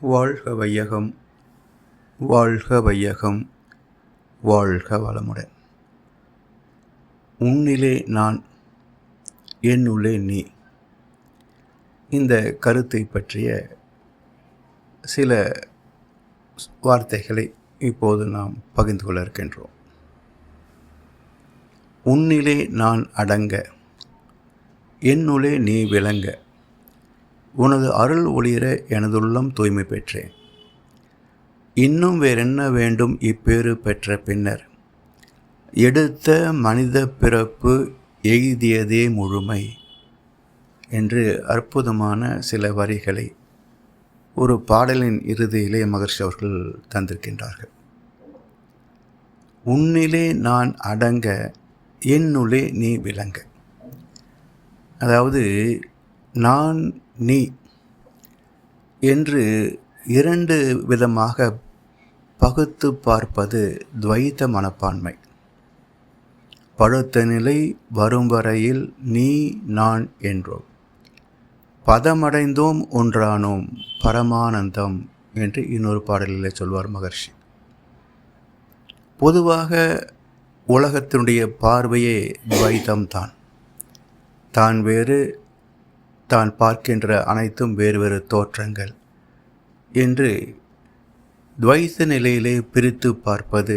வாழ்க வையகம் வாழ்க வையகம் வாழ்க வளமுடன் உன்னிலே நான் என்னுள்ளே நீ. இந்த கருத்தை பற்றிய சில வார்த்தைகளை இப்போது நாம் பகிர்ந்து கொள்ள இருக்கின்றோம். உன்னிலே நான் அடங்க என்னுளே நீ விளங்க உனது அருள் ஒளிர எனதுள்ளம் தூய்மை பெற்றேன். இன்னும் வேறென்ன வேண்டும் இப்பேறு பெற்ற பின்னர்? எடுத்த மனித பிறப்பு எய்தியதே முழுமை என்று அற்புதமான சில வரிகளை ஒரு பாடலின் இறுதியிலே மகர்ஷி அவர்கள் தந்திருக்கின்றார்கள். உன்னிலே நான் அடங்க என்னுள்ளே நீ விளங்க. அதாவது நான் நீ என்று இரண்டு விதமாக பகுத்து பார்ப்பது துவைத்த மனப்பான்மை. பழுத்த நிலை வரும் வரையில் நீ நான் என்றோம். பதமடைந்தோம் ஒன்றானோம் பரமானந்தம் என்று இன்னொரு பாடலில் சொல்வார் மகர்ஷி. பொதுவாக உலகத்தினுடைய பார்வையே துவைத்தம்தான். தான் வேறு தான் பார்க்கின்ற அனைத்தும் வேறு வேறு தோற்றங்கள். என்று துவைத்த நிலையிலே பிரித்து பார்ப்பது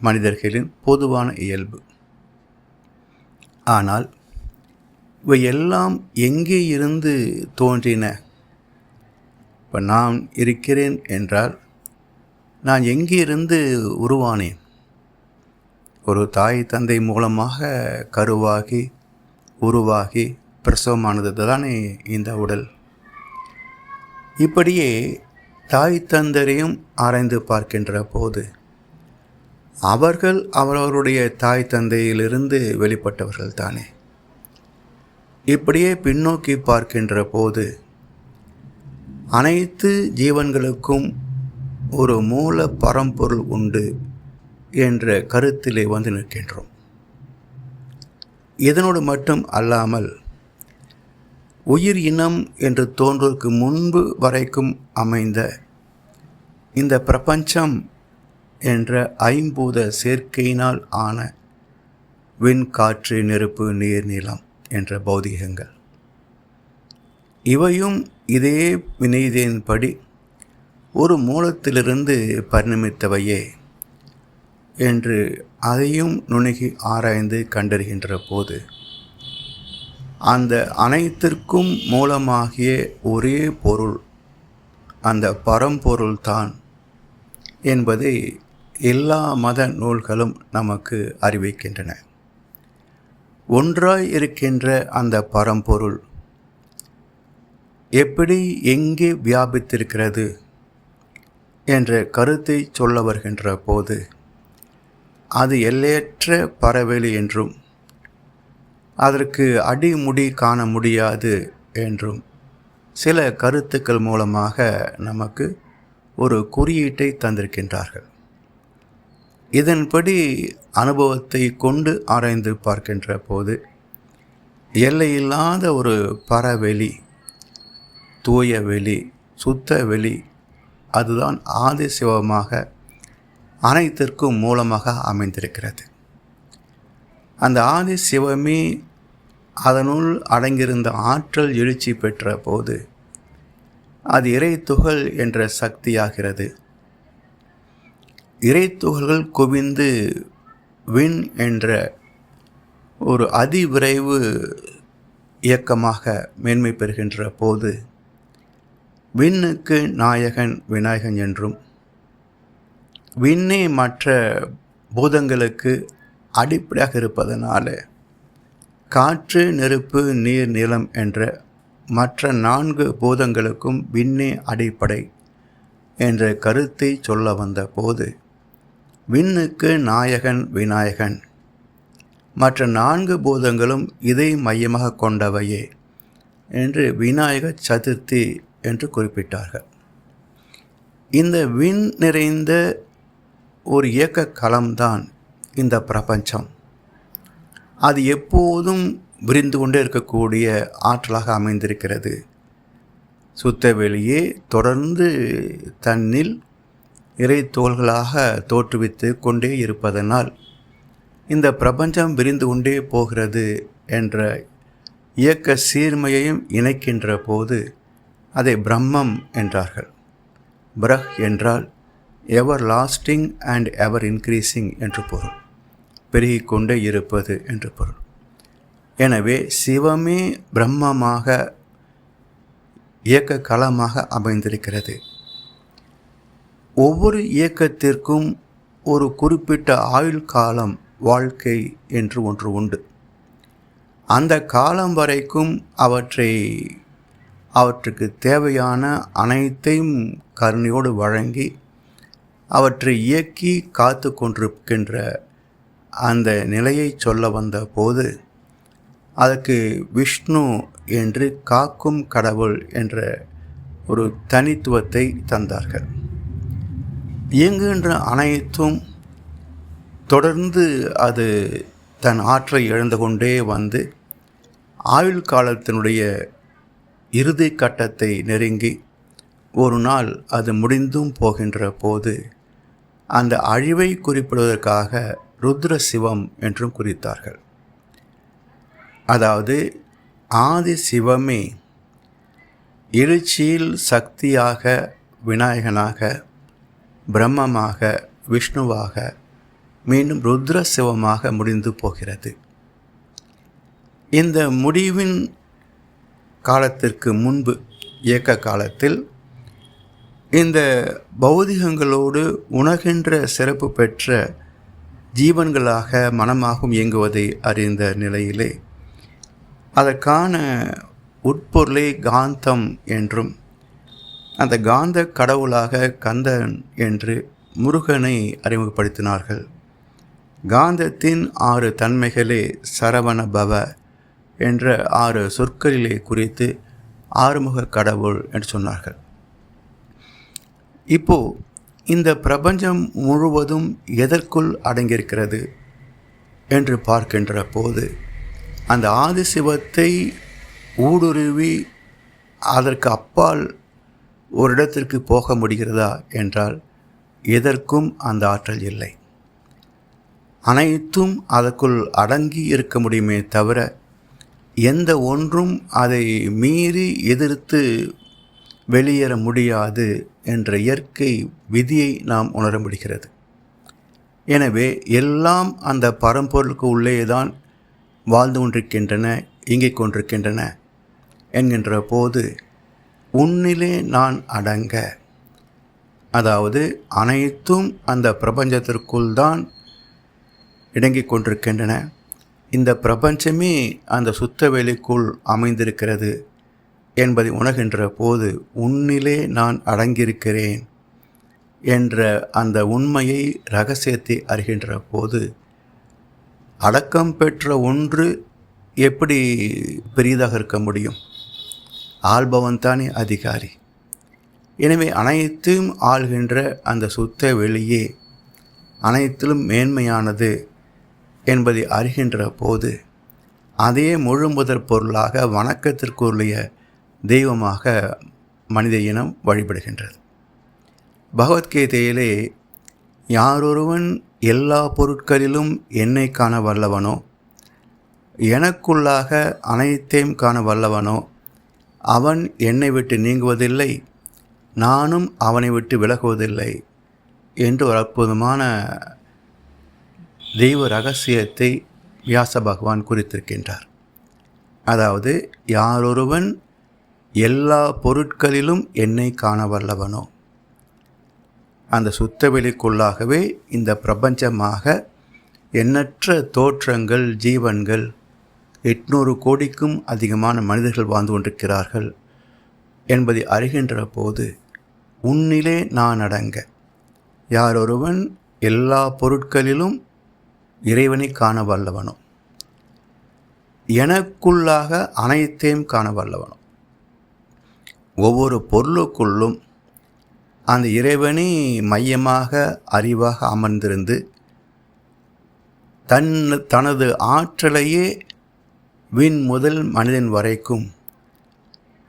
மனிதர்களின் பொதுவான இயல்பு. ஆனால் இவை எல்லாம் எங்கே இருந்து தோன்றின? இப்போ நான் இருக்கிறேன் என்றால் நான் எங்கிருந்து உருவானேன்? ஒரு தாய் தந்தை மூலமாக கருவாகி உருவாகி பிரசவமானது. தானே இந்த உடல். இப்படியே தாய் தந்தரையும் ஆராய்ந்து பார்க்கின்ற போது அவர்கள் அவரவருடைய தாய் தந்தையிலிருந்து வெளிப்பட்டவர்கள் தானே. இப்படியே பின்னோக்கி பார்க்கின்ற போது அனைத்து ஜீவன்களுக்கும் ஒரு மூல பரம்பொருள் உண்டு என்ற கருத்திலே வந்து நிற்கின்றோம். இதனோடு மட்டும் அல்லாமல் உயிர் இனம் என்று தோன்றுவதற்கு முன்பு வரைக்கும் அமைந்த இந்த பிரபஞ்சம் என்ற ஐம்பூத சேர்க்கையினால் ஆன விண் காற்று நெருப்பு நீர் நிலம் என்ற பௌதிகங்கள். இவையும் இதே வினைதின்படி ஒரு மூலத்திலிருந்து பரிணமித்தவையே என்று அதையும் நுணுகி ஆராய்ந்து கண்டறிகின்ற போது அந்த அனைத்திற்கும் மூலமாகிய ஒரே பொருள் அந்த பரம்பொருள்தான் என்பதை எல்லா மத நூல்களும் நமக்கு அறிவிக்கின்றன. ஒன்றாய் இருக்கின்ற அந்த பரம்பொருள் எப்படி எங்கே வியாபித்திருக்கிறது என்ற கருத்தை சொல்ல வருகின்ற போது அது எல்லையற்ற பறவெளி என்றும் அதற்கு அடிமுடி காண முடியாது என்றும். சில கருத்துக்கள் மூலமாக நமக்கு ஒரு குறியீட்டை தந்திருக்கின்றார்கள். இதன்படி அனுபவத்தை கொண்டு ஆராய்ந்து பார்க்கின்ற போது எல்லையில்லாத ஒரு பறவெளி தூய வெளி சுத்த வெளி அதுதான் ஆதி சிவமாக அனைத்திற்கும் மூலமாக அமைந்திருக்கிறது. அந்த ஆதி சிவமே அதனுள் அடங்கியிருந்த ஆற்றல் எழுச்சி பெற்ற போது அது இறை துகள் என்ற சக்தியாகிறது. இறை துகள்கள் குவிந்து விண் என்ற ஒரு அதிவிரைவு இயக்கமாக மேன்மை பெறுகின்ற போது விண்ணுக்கு நாயகன் விநாயகன் என்றும் விண்ணே மற்ற பூதங்களுக்கு அடிப்படையாக இருப்பதனால காற்று நெருப்பு நீர் நிலம் என்ற மற்ற நான்கு பூதங்களுக்கும் விண்ணே அடிப்படை என்ற கருத்தை சொல்ல வந்த போது விண்ணுக்கு நாயகன் விநாயகன். மற்ற நான்கு பூதங்களும் இதை மையமாக கொண்டவையே என்று விநாயக சதுர்த்தி என்று குறிப்பிட்டார்கள். இந்த விண் நிறைந்த ஒரு இயக்க களம்தான் இந்த பிரபஞ்சம். அது எப்போதும் விரிந்து கொண்டே இருக்கக்கூடிய ஆற்றலாக அமைந்திருக்கிறது. சுத்த வெளியே தொடர்ந்து தன்னில் இறை தோள்களாக தோற்றுவித்து கொண்டே இருப்பதனால் இந்த பிரபஞ்சம் விரிந்து கொண்டே போகிறது என்ற இயக்க சீர்மையையும் இணைக்கின்ற போது அதை பிரம்மம் என்றார்கள். பிரஹ் என்றால் everlasting and ever increasing என்று பொருள். பெருகி கொண்டே இருப்பது என்று பொருள். எனவே சிவமே பிரம்மமாக இயக்க களமாக அமைந்திருக்கிறது. ஒவ்வொரு இயக்கத்திற்கும் ஒரு குறிப்பிட்ட ஆயுள் காலம் வாழ்க்கை என்று ஒன்று உண்டு. அந்த காலம் வரைக்கும் அவற்றை அவற்றுக்கு தேவையான அனைத்தையும் கருணையோடு வழங்கி அவற்றை இயக்கி காத்து கொண்டிருக்கின்ற அந்த நிலையை சொல்ல வந்த போது அதற்கு விஷ்ணு என்று காக்கும் கடவுள் என்ற ஒரு தனித்துவத்தை தந்தார்கள். இயங்குகின்ற அனைத்தும் தொடர்ந்து அது தன் ஆற்றை இழந்து கொண்டே வந்து ஆயுள் காலத்தினுடைய இறுதி கட்டத்தை நெருங்கி ஒரு நாள் அது முடிந்தும் போகின்ற போது அந்த அழிவை குறிப்பிடுவதற்காக ருத்ர சிவம் என்றும் குறித்தார்கள். அதாவது ஆதி சிவமே எழுச்சியில் சக்தியாக விநாயகனாக பிரம்மமாக விஷ்ணுவாக மீண்டும் ருத்ர சிவமாக முடிந்து போகிறது. இந்த முடிவின் காலத்திற்கு முன்பு இயக்க காலத்தில் இந்த பௌதிகங்களோடு உணர்கின்ற சிறப்பு பெற்ற ஜீவன்களாக மனமாகும் இயங்குவதை அறிந்த நிலையிலே அதற்கான உட்பொருளை காந்தம் என்றும் அந்த காந்த கடவுளாக கந்தன் என்று முருகனை அறிமுகப்படுத்தினார்கள். காந்தத்தின் ஆறு தன்மைகளே சரவண பவ என்ற ஆறு சொற்களிலே குறித்து ஆறுமுக கடவுள் என்று சொன்னார்கள். இப்போது இந்த பிரபஞ்சம் முழுவதும் எதற்குள் அடங்கியிருக்கிறது என்று பார்க்கின்ற போது அந்த ஆதிசிவத்தை ஊடுருவி அதற்கு அப்பால் ஒரு இடத்திற்கு போக முடிகிறதா என்றால் எதற்கும் அந்த ஆற்றல் இல்லை. அனைத்தும் அதற்குள் அடங்கி இருக்க முடியுமே தவிர எந்த ஒன்றும் அதை மீறி எதிர்த்து வெளியேற முடியாது என்ற இயற்கை விதியை நாம் உணர முடிகிறது எனவே எல்லாம் அந்த பரம்பொருளுக்கு உள்ளே தான் வாழ்ந்து கொண்டிருக்கின்றன இயங்கிக் கொண்டிருக்கின்றன என்கின்ற போது உன்னிலே நான் அடங்க. அதாவது அனைத்தும் அந்த பிரபஞ்சத்திற்குள் தான் இடங்கிக் கொண்டிருக்கின்றன. இந்த பிரபஞ்சமே அந்த சுத்த வெளிக்குள் அமைந்திருக்கிறது. என்பதை உணர்கின்ற போது உன்னிலே நான் அடங்கியிருக்கிறேன் என்ற அந்த உண்மையை ரகசியத்தை அறிகின்ற போது அடக்கம் பெற்ற ஒன்று எப்படி பெரியதாக இருக்க முடியும்? ஆள்பவன் தானே அதிகாரி. எனவே அனைத்தையும் ஆள்கின்ற அந்த சுத்த வெளியே அனைத்திலும் மேன்மையானது என்பதை அறிகின்ற போது அதே முழு முதற் பொருளாக வணக்கத்திற்குரிய தெய்வமாக மனித இனம் வழிபடுகின்றது. பகவத்கீதையிலே யாரொருவன் எல்லா பொருட்களிலும் என்னை காண வல்லவனோ எனக்குள்ளாக அனைத்தையும் காண வல்லவனோ அவன் என்னை விட்டு நீங்குவதில்லை நானும் அவனை விட்டு விலகுவதில்லை என்று ஒரு அற்புதமான தெய்வ ரகசியத்தை வியாச பகவான் குறித்திருக்கின்றார். அதாவது யாரொருவன் எல்லா பொருட்களிலும் என்னை காண வல்லவனோ? அந்த சுத்தவெளிக்குள்ளாகவே இந்த பிரபஞ்சமாக எண்ணற்ற தோற்றங்கள் ஜீவன்கள் எட்நூறு கோடிக்கும் அதிகமான மனிதர்கள் வாழ்ந்து கொண்டிருக்கிறார்கள் என்பதை அறிகின்ற போது உன்னிலே நான் அடங்க. யாரொருவன் எல்லா பொருட்களிலும் இறைவனை காண வல்லவனோ? எனக்குள்ளாக அனைத்தையும் காண வல்லவனோ? ஒவ்வொரு பொருளுக்குள்ளும் அந்த இறைவனை மையமாக அறிவாக அமர்ந்திருந்து தன் தனது ஆற்றலையே விண் முதல் மனிதன் வரைக்கும்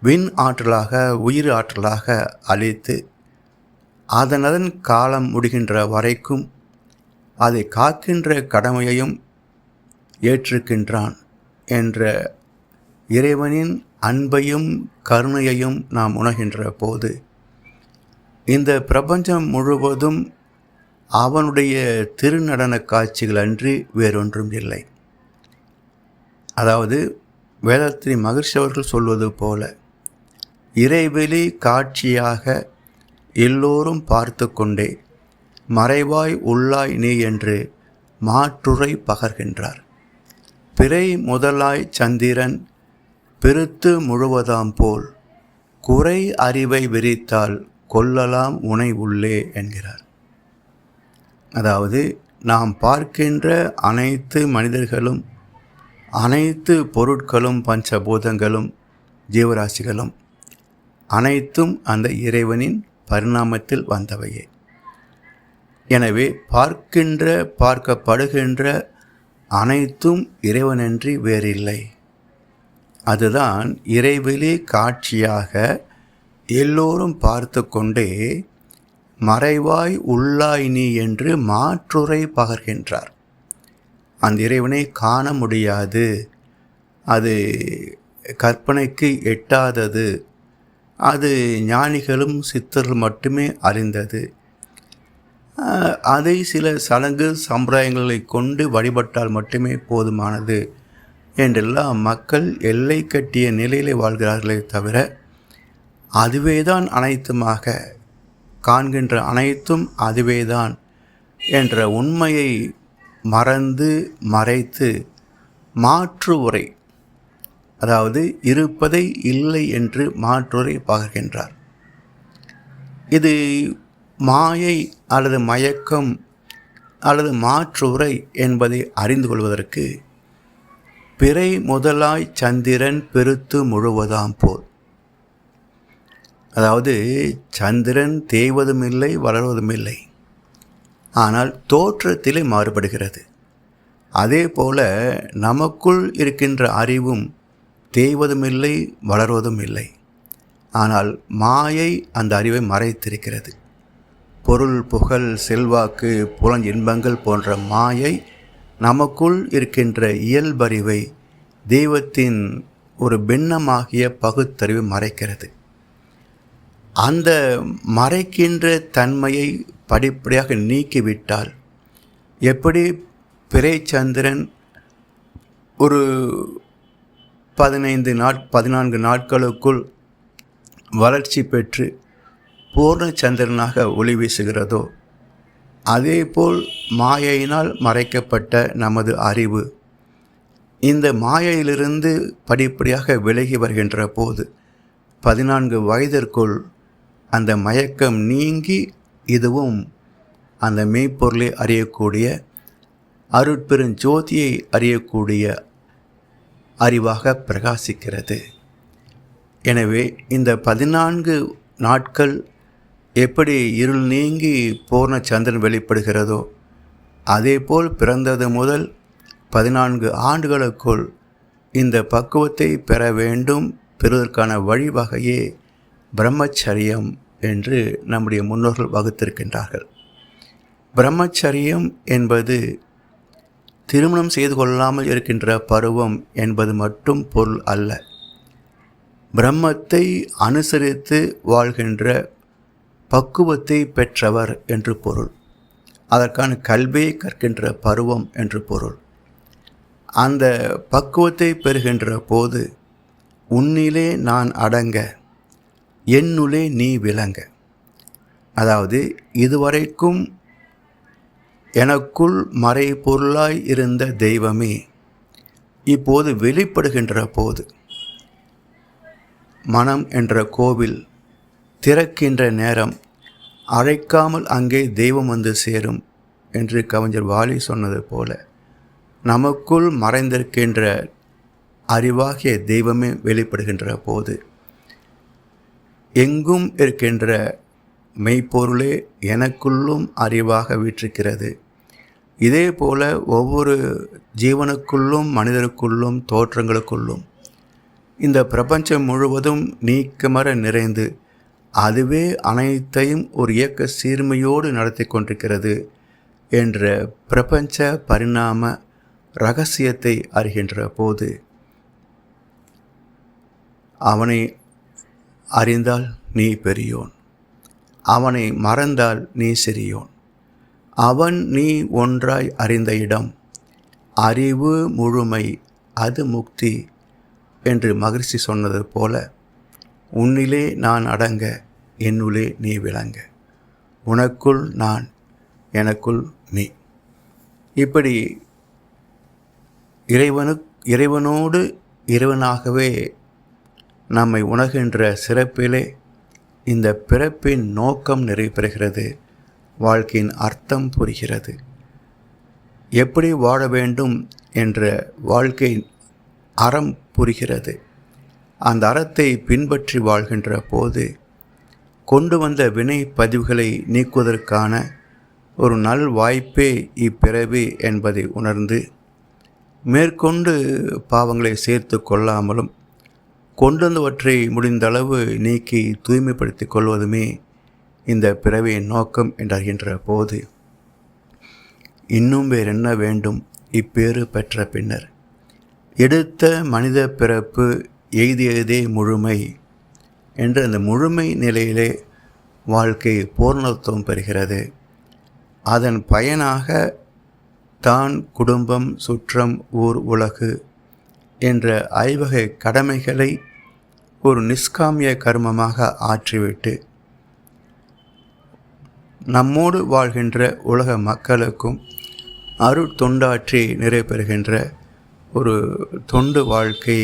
விண் ஆற்றலாக உயிர் ஆற்றலாக அழித்து அதனதன் காலம் முடிகின்ற வரைக்கும் அதை காக்கின்ற கடமையையும் ஏற்றிருக்கின்றான் என்ற இறைவனின் அன்பையும் கருணையையும் நாம் உணர்கின்ற போது இந்த பிரபஞ்சம் முழுவதும் அவனுடைய திருநடன காட்சிகள் அன்றி வேறொன்றும் இல்லை. அதாவது வேதத்தின் மகிழ்ச்சி அவர்கள் சொல்வது போல இறைவெளி காட்சியாக எல்லோரும் பார்த்து கொண்டே மறைவாய் உள்ளாய் நீ என்று மாற்றுரை பகர்கின்றார். பிறை முதலாய் சந்திரன் பெருத்து முழுவதாம் போல் குறை அறிவை விரித்தால் கொல்லலாம் உனை உள்ளே என்கிறார். அதாவது நாம் பார்க்கின்ற அனைத்து மனிதர்களும் அனைத்து பொருட்களும் பஞ்சபூதங்களும் ஜீவராசிகளும் அனைத்தும் அந்த இறைவனின் பரிணாமத்தில் வந்தவையே. எனவே பார்க்கின்ற பார்க்கப்படுகின்ற அனைத்தும் இறைவனின்றி வேறில்லை. அதுதான் இறைவெளி காட்சியாக எல்லோரும் பார்த்து கொண்டே மறைவாய் உள்ளாய் நீ என்று மாற்றுரை பகர்கின்றார். அந்த இறைவனை காண முடியாது. அது கற்பனைக்கு எட்டாதது. அது ஞானிகளும் சித்தர்கள் மட்டுமே அறிந்தது. அதை சில சடங்கு சம்பிரதாயங்களை கொண்டு வழிபட்டால் மட்டுமே போதுமானது. என்றெல்லாம் மக்கள் எல்லை கட்டிய நிலையிலே வாழ்கிறார்களே தவிர அதுவே தான் அனைத்துமாக காண்கின்ற அனைத்தும் அதுவே தான் என்ற உண்மையை மறந்து மறைத்து மாற்று உரை அதாவது இருப்பதை இல்லை என்று மாற்றுரை பகர்கின்றார். இது மாயை அல்லது மயக்கம் அல்லது மாற்று உரை என்பதை அறிந்து கொள்வதற்கு பிறை முதலாய் சந்திரன் பெருத்து முழுவதாம் போல். அதாவது சந்திரன் தேய்வதும் இல்லை வளர்வதும் இல்லை ஆனால் தோற்றத்திலே மாறுபடுகிறது. அதே போல நமக்குள் இருக்கின்ற அறிவும் தேய்வதும் இல்லை வளர்வதும் இல்லை ஆனால் மாயை அந்த அறிவை மறைத்திருக்கிறது. பொருள் புகழ் செல்வாக்கு புலன் இன்பங்கள் போன்ற மாயை நமக்குள் இருக்கின்ற இயல்பறிவை தெய்வத்தின் ஒரு பின்னமாகிய பகுத்தறிவு மறைக்கிறது. அந்த மறைக்கின்ற தன்மையை படிப்படியாக நீக்கிவிட்டால் எப்படி பிறைச்சந்திரன் ஒரு பதினைந்து நாட் பதினான்கு நாட்களுக்குள் வளர்ச்சி பெற்று பூர்ணச்சந்திரனாக ஒளி வீசுகிறதோ அதேபோல் மாயையினால் மறைக்கப்பட்ட நமது அறிவு. இந்த மாயையிலிருந்து படிப்படியாக விலகி வருகின்ற போது பதினான்கு வயதிற்குள் அந்த மயக்கம் நீங்கி இதுவும் அந்த மெய்ப்பொருளை அறியக்கூடிய அருட்பெருஞ்சோதியை அறியக்கூடிய அறிவாக பிரகாசிக்கிறது. எனவே இந்த பதினான்கு நாட்கள் எப்படி இருள் நீங்கி பூர்ண சந்திரன் வெளிப்படுகிறதோ அதேபோல் பிறந்தது முதல் பதினான்கு ஆண்டுகளுக்குள் இந்த பக்குவத்தை பெற வேண்டும். பெறுவதற்கான வழிவகையே பிரம்மச்சரியம் என்று நம்முடைய முன்னோர்கள் வகுத்திருக்கின்றார்கள். பிரம்மச்சரியம் என்பது திருமணம் செய்து கொள்ளாமல் இருக்கின்ற பருவம் என்பது மட்டும் பொருள் அல்ல. பிரம்மத்தை அனுசரித்து வாழ்கின்ற பக்குவத்தை பெற்றவர் என்று பொருள். அதற்கான கல்வியை கற்கின்ற பருவம் என்று பொருள். அந்த பக்குவத்தை பெறுகின்ற போது உன்னிலே நான் அடங்க என்னுளே நீ விளங்க. அதாவது இதுவரைக்கும் எனக்குள் மறைபொருளாய் இருந்த தெய்வமே இப்போது வெளிப்படுகின்ற போது மனம் என்ற கோவில் திறக்கின்ற நேரம் அழைக்காமல் அங்கே தெய்வம் வந்து சேரும் என்று கவிஞர் வாலி சொன்னது போல நமக்குள் மறைந்திருக்கின்ற அறிவாகிய தெய்வமே வெளிப்படுகின்ற போது எங்கும் இருக்கின்ற மெய்ப்பொருளே எனக்குள்ளும் அறிவாக வீற்றிருக்கிறது. இதே போல ஒவ்வொரு ஜீவனுக்குள்ளும் மனிதருக்குள்ளும் தோற்றங்களுக்குள்ளும் இந்த பிரபஞ்சம் முழுவதும் நீக்கமர நிறைந்து அதுவே அனைத்தையும் ஒரு இயக்க சீர்மையோடு நடத்தி கொண்டிருக்கிறது என்ற பிரபஞ்ச பரிணாம ரகசியத்தை அறிகின்ற போது அவனை அறிந்தால் நீ பெரியோன். அவனை மறந்தால் நீ சிறியோன். அவன் நீ ஒன்றாய் அறிந்த இடம் அறிவு முழுமை அது முக்தி என்று மகிழ்ச்சி சொன்னது போல உன்னிலே நான் அடங்க என்னுள்ளே நீ விளங்க. உனக்குள் நான் எனக்குள் நீ. இப்படி இறைவனு இறைவனோடு இறைவனாகவே நம்மை உணர்கின்ற சிறப்பிலே இந்த பிறப்பின் நோக்கம் நிறைவு வாழ்க்கையின் அர்த்தம் புரிகிறது. எப்படி வாழ வேண்டும் என்ற வாழ்க்கை அறம் புரிகிறது. அந்த அறத்தை பின்பற்றி வாழ்கின்ற போது கொண்டு வந்த வினை பதிவுகளை நீக்குவதற்கான ஒரு நல் வாய்ப்பே இப்பிறவி என்பதை உணர்ந்து மேற்கொண்டு பாவங்களை சேர்த்து கொள்ளாமலும் கொண்டு வந்தவற்றை முடிந்தளவு நீக்கி தூய்மைப்படுத்தி கொள்வதுமே இந்த பிறவியின் நோக்கம் என்றறிகின்ற போது இன்னும் வேறு என்ன வேண்டும் இப்பேறு பெற்ற பின்னர். எடுத்த மனித பிறப்பு எய்தியதே முழுமை. என்ற அந்த முழுமை நிலையிலே வாழ்க்கை பூர்ணத்துவம் பெறுகிறது. அதன் பயனாக தான் குடும்பம் சுற்றம் ஊர் உலகு என்ற ஐவகை கடமைகளை ஒரு நிஷ்காமிய கர்மமாக ஆற்றிவிட்டு நம்மோடு வாழ்கின்ற உலக மக்களுக்கும் அருட்தொண்டாற்றி நிறைவேறுகின்ற ஒரு தொண்டு வாழ்க்கை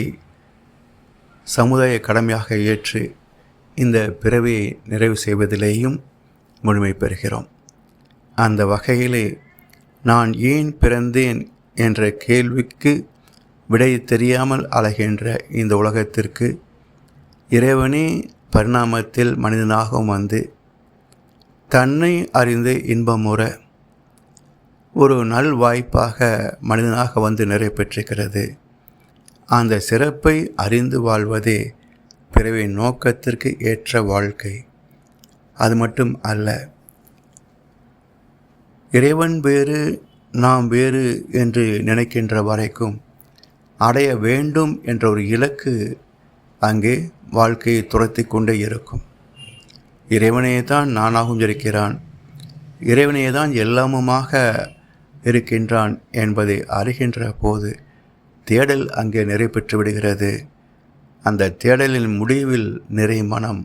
சமுதாய கடமையாக ஏற்று இந்த பிறவியை நிறைவு செய்வதிலேயும் முழுமை பெறுகிறோம். அந்த வகையிலே நான் ஏன் பிறந்தேன் என்ற கேள்விக்கு விடை தெரியாமல் அழகின்ற இந்த உலகத்திற்கு இறைவனே பரிணாமத்தில் மனிதனாகவும் வந்து தன்னை அறிந்து இன்பமுற ஒரு நல் வாய்ப்பாக மனிதனாக வந்து நிறைவேற்றிருக்கிறது அந்த சிறப்பை அறிந்து வாழ்வதே பிறவி நோக்கத்திற்கு ஏற்ற வாழ்க்கை. அது மட்டும் அல்ல இறைவன் வேறு நாம் வேறு என்று நினைக்கின்ற வரைக்கும் அடைய வேண்டும் என்ற ஒரு இலக்கு அங்கே வாழ்க்கையை துரத்தி கொண்டே இருக்கும். இறைவனே தான் நானாகவும் இருக்கிறான். இறைவனே தான் எல்லாமுமாக இருக்கின்றான் என்பதை அறிகின்ற போது தேடல் அங்கே நிறைவேற்று விடுகிறது. அந்த தேடலின் முடிவில் நிறை மனம்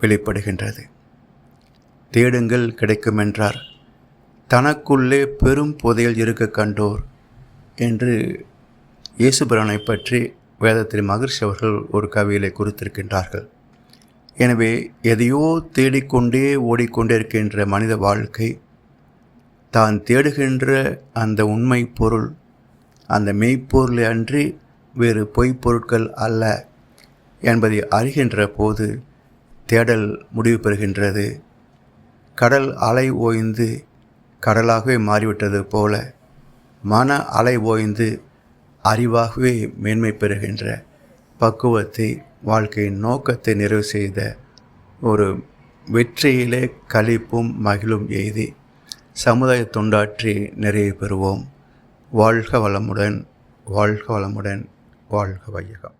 வெளிப்படுகின்றது. தேடுங்கள் கிடைக்கும் என்றார் தனக்குள்ளே பெரும் புதையல் இருக்க கண்டோர் என்று இயேசுபிரானை பற்றி வேதத்தில் மகிழ்ச்சி அவர்கள் ஒரு கவியிலே குறித்திருக்கின்றார்கள். எனவே எதையோ தேடிக்கொண்டே ஓடிக்கொண்டே இருக்கின்ற மனித வாழ்க்கை தான் தேடுகின்ற அந்த உண்மை பொருள் அந்த மெய்ப்பொருளை அன்றி வேறு பொய்ப்பொருட்கள் அல்ல என்பதை அறிகின்ற போது தேடல் முடிவு பெறுகின்றது. கடல் அலை ஓய்ந்து கடலாகவே மாறிவிட்டது போல மன அலை ஓய்ந்து அறிவாகவே மேன்மை பெறுகின்ற பக்குவத்தை வாழ்க்கையின் நோக்கத்தை நிறைவு செய்த ஒரு வெற்றியிலே கழிப்பும் மகிழும் எய்தி சமுதாய தொண்டாற்றி நிறைவு பெறுவோம். வாழ்க வளமுடன் வாழ்க வளமுடன். வாழ்க வையகம்.